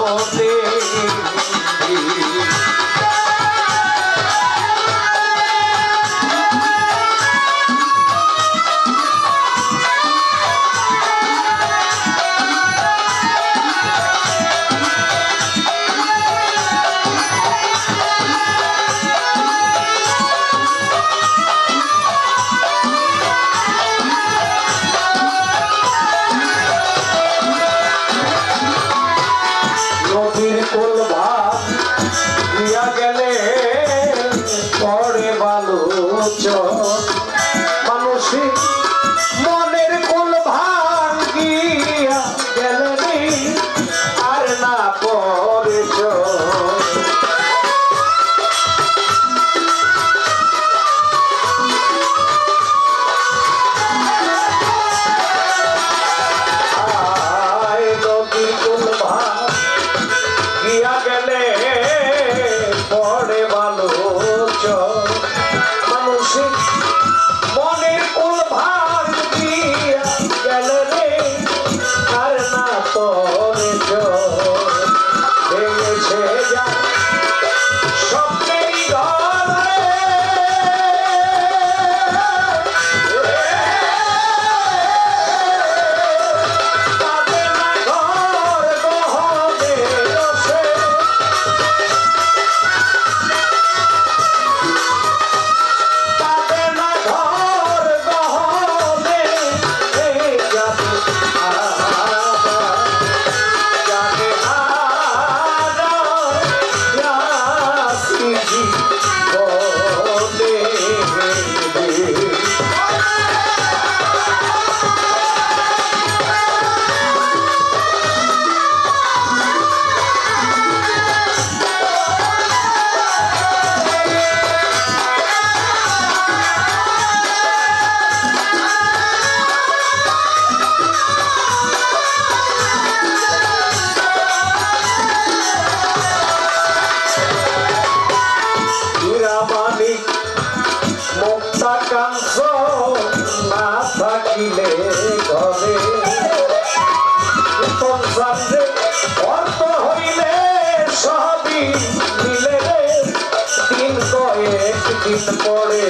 হবে মানুষের Oh. ধরে সংসারে অর্থ হইলে সবই মিলে তিন কয়েক দিন পরে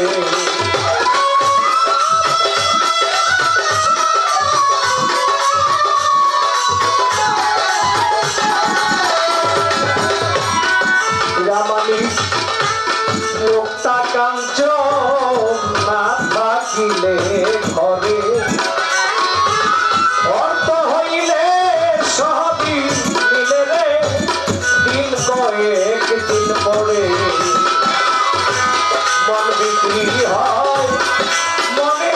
একদিন পরে মন বিক্রি হয় মনে